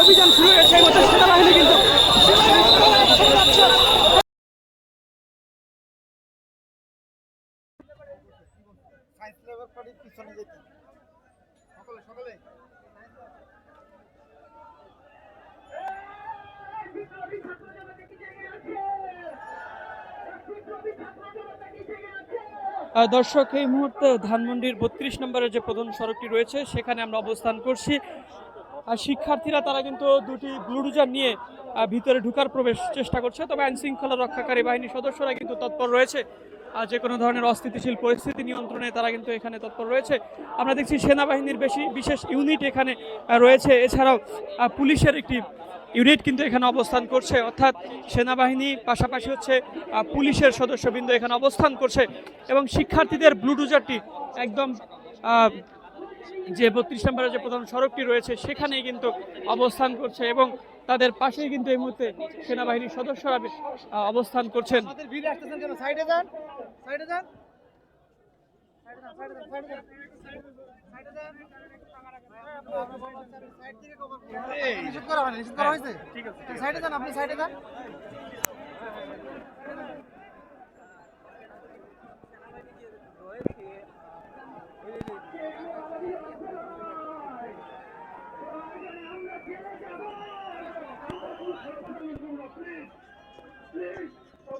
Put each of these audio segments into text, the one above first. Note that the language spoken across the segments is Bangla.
অভিযান শুরু হয়েছে, এই মতো সেনাবাহিনী কিন্তু দর্শক, এই মুহূর্তে ধানমন্ডির বত্রিশ নম্বরের যে প্রধান সড়কটি রয়েছে, সেখানে আমরা অবস্থান করছি। শিক্ষার্থীরা তারা কিন্তু দুটি ব্লুডুজার নিয়ে ভিতরে ঢুকার প্রবেশ চেষ্টা করছে। তবে আইন শৃঙ্খলা রক্ষাকারী বাহিনীর সদস্যরা কিন্তু তৎপর রয়েছে। আর যে কোনো ধরনের অস্থিতিশীল পরিস্থিতি নিয়ন্ত্রণে তারা কিন্তু এখানে তৎপর রয়েছে। আমরা দেখছি সেনাবাহিনীর বেশি বিশেষ ইউনিট এখানে রয়েছে। এছাড়াও পুলিশের একটি ইউনিট কিন্তু এখানে অবস্থান করছে। অর্থাৎ সেনাবাহিনী, পাশাপাশি হচ্ছে পুলিশের সদস্যবৃন্দ এখানে অবস্থান করছে। এবং শিক্ষার্থীদের ব্লুডুজারটি একদম যে বত্রিশ নম্বরের যে প্রধান সড়কটি রয়েছে সেখানেই কিন্তু অবস্থান করছে এবং তাদের পাশেই কিন্তু এই মুহূর্তে সেনাবাহিনীর সদস্যরা অবস্থান করছেন। হয়েছে? ঠিক আছে। সাইডে যান আপনি সাইডে যান।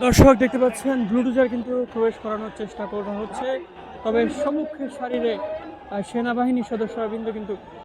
দর্শক, দেখতে পাচ্ছেন ব্লুটুজার কিন্তু প্রবেশ করানোর চেষ্টা করা হচ্ছে। তবে সম্মুখের শারীরে সেনাবাহিনী সেনাবাহিনীর সদস্যরা কিন্তু